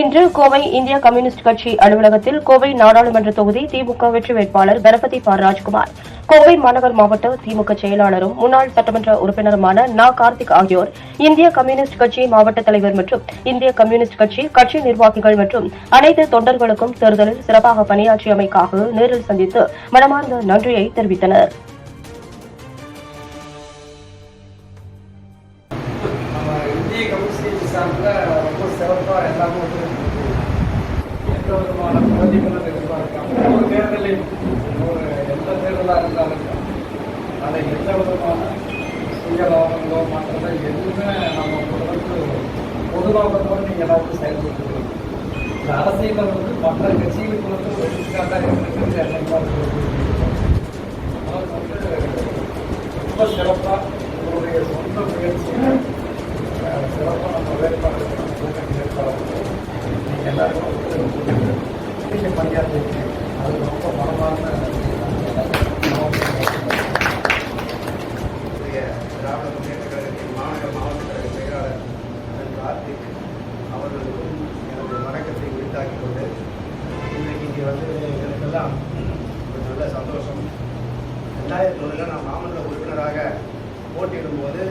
இன்று கோவை இந்திய கம்யூனிஸ்ட் கட்சி அலுவலகத்தில் கோவை நாடாளுமன்ற தொகுதி திமுக வெற்றி வேட்பாளர் கணபதி பா. ராஜ்குமார் கோவை மாநகர் மாவட்ட திமுக செயலாளரும் முன்னாள் சட்டமன்ற உறுப்பினருமான நா. கார்த்திக் ஆகியோர் இந்திய கம்யூனிஸ்ட் கட்சி மாவட்ட தலைவர் மற்றும் இந்திய கம்யூனிஸ்ட் கட்சி கட்சி நிர்வாகிகள் மற்றும் அனைத்து தொண்டர்களுக்கும் தேர்தலில் சிறப்பாக பணியாற்றியமைக்காக நேரில் சந்தித்து மனமார்ந்த நன்றியை தெரிவித்தனர். இந்திய கம்யூனிஸ்ட் சார்பில் ரொம்ப சிறப்பாக எல்லாமே வந்து எந்த விதமான பிரதிபலன் எதிர்பார்க்காம ஒரு தேர்தலில் ஒரு எந்த தேர்தலாக இருந்தாலும் அதை எந்த விதமான சுயலாபங்களோ மற்றதோ எதுவுமே நம்ம ஓரளவுக்கு பொதுவாக நீங்கள் எல்லாருக்கும் செயல்பட்டு இந்த அரசியலில் வந்து மற்ற கட்சிகளுக்கு வந்து ஒரு எடுத்துக்காட்டாக இருக்கிறது என்னைக்கு வந்து ரொம்ப சிறப்பாக நீங்கள் பணியாற்றிருக்கீங்க அது ரொம்ப மனமார்ந்த இன்றைய திராவிட முன்னேற்ற கழகத்தின் மாநகர மாவட்ட கழக செயலாளர் கார்த்திக் அவர்களுக்கும் எனது வணக்கத்தை உரித்தாக்கிக் கொண்டு இன்றைக்கு இங்கே வந்து எனக்கெல்லாம் ஒரு நல்ல சந்தோஷம் ரெண்டாயிரத்தி ஒன்றில் நான் மாமன்ற உறுப்பினராக போட்டியிடும்போது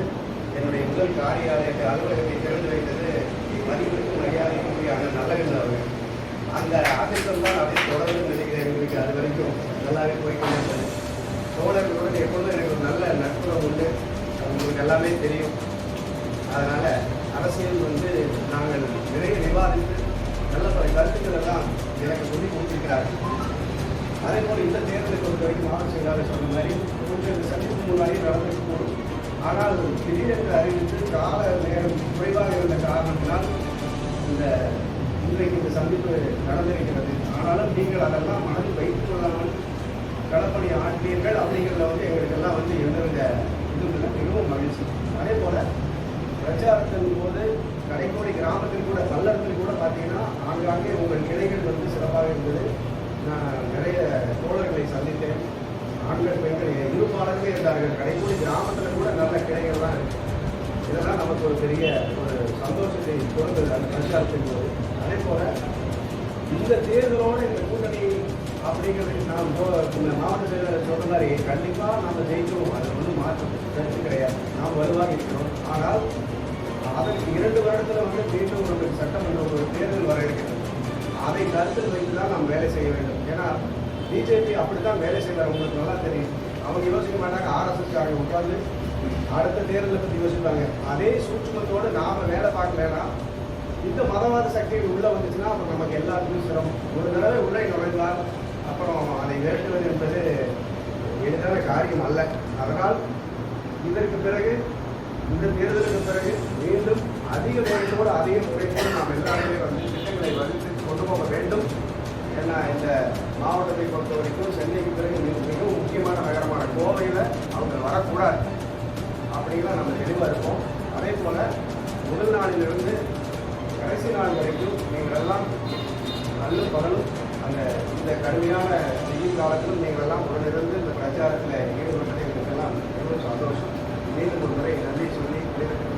என்னுடைய முதல் காரியாலயத்தை அலுவலகத்தை திறந்து வைத்தது மதிப்பிற்கும் மரியாதைக்கும் உரிய அண்ணன் நல்லகன் அவர்கள் அந்த ஆதிக்கம் தான் அதை தொடர்ந்து நினைக்கிறேன் எங்களுக்கு அது வரைக்கும் நல்லாவே போய்க்கொண்டே இருந்தது தோழர்களுடன் எப்பொழுதும் எனக்கு ஒரு நல்ல நட்புறவு உண்டு. உங்களுக்கு எல்லாமே தெரியும். அதனால் அரசியல் வந்து நாங்கள் நிறைய விவாதித்து நல்ல பல கருத்துக்கள் எல்லாம் எனக்கு சொல்லி கொடுத்திருக்கிறார்கள். அதே போல் இந்த தேர்தலை பொறுத்த வரைக்கும் மாவட்ட செயலாளர் சொன்ன இன்றைக்கு இந்த சந்திப்பு நடந்திருக்கிறது ஆனாலும் நீங்கள் அதெல்லாம் மனதில் வைத்துக் கொள்ளாமல் களப்பணி ஆற்றியர்கள் அப்படிங்கிறத வந்து எங்களுக்கெல்லாம் வந்து எந்தவித இதுல மிகவும் மகிழ்ச்சி. அதே போல் பிரச்சாரத்தின் போது கடைக்கோடி கிராமத்தில் கூட பல்லடத்தில் கூட பார்த்தீங்கன்னா ஆங்காங்கே உங்கள் கிளைகள் வந்து சிறப்பாக இருந்தது. நான் நிறைய தோழர்களை சந்தித்தேன். ஆண்கள் பெண்கள் இருப்பாளர்களே இருந்தார்கள். கடைக்கோடி கிராமத்தில் கூட நல்ல கிளைகள்லாம் இருக்கு. இதெல்லாம் நமக்கு ஒரு பெரிய ஒரு சந்தோஷத்தை கொடுத்தது அந்த பிரச்சாரத்தின் போது. அதே போல் இந்த தேர்தலோடு இந்த கூட்டணி அப்படிங்கிறது நாம் இந்த மாவட்ட செயலாளர் சொன்ன மாதிரி கண்டிப்பாக நாம் ஜெயிக்கணும். அது ஒன்றும் மாற்றம் கருத்து கிடையாது. நாம் வலுவாக இருக்கிறோம். ஆனால் அதற்கு இரண்டு வருடத்தில் வந்து மீண்டும் ஒரு சட்டமன்ற ஒரு தேர்தல் வர இருக்கிறது அதை கருத்தில் வைத்து தான் நாம் வேலை செய்ய வேண்டும். ஏன்னா பிஜேபி அப்படித்தான் வேலை செய்வார். உங்களுக்கு நல்லா தெரியும். அவங்க யோசிக்க மாட்டாங்க. ஆர்எஸ்எஸ்காரங்க உட்கார்ந்து அடுத்த தேர்தலை பற்றி யோசிப்பாங்க. அதே சூட்சமத்தோடு நாம வேலை பார்க்கலன்னா இந்த மதவாத சக்திகள் உள்ளே வந்துச்சுன்னா அப்போ நமக்கு எல்லாத்துக்கும் சிரமம். ஒரு தடவை உள்ளே நுழைந்தால் அப்புறம் அதை விரட்டுவது என்பது எளிதான காரியம் அல்ல. அதனால் இதற்கு பிறகு இந்த தேர்தலுக்கு பிறகு மீண்டும் அதிக முறையோடு அதிக முறையோடு நாம் எல்லாருமே வந்து திட்டங்களை வகுத்து கொண்டு போக வேண்டும். ஏன்னா இந்த மாவட்டத்தை பொறுத்த வரைக்கும் சென்னைக்கு பிறகு மிக- மிகவும் முக்கியமான நகரமான கோவையில் அவங்க வரக்கூடாது. அப்படிங்கிற நம்ம தெளிவாக இருப்போம். அதே போல் முதல் நாளிலிருந்து கடைசி நாள் வரைக்கும் நீங்களெல்லாம் நல்ல பகலும் அந்த இந்த கடுமையான வெயில் காலத்திலும் நீங்களெல்லாம் உடனிருந்து இந்த பிரச்சாரத்தில் ஈடுபட்டதை எங்களுக்கெல்லாம் மிகவும் சந்தோஷம். மீண்டும் ஒரு முறை நன்றி சொல்லி விடைபெற்றுக்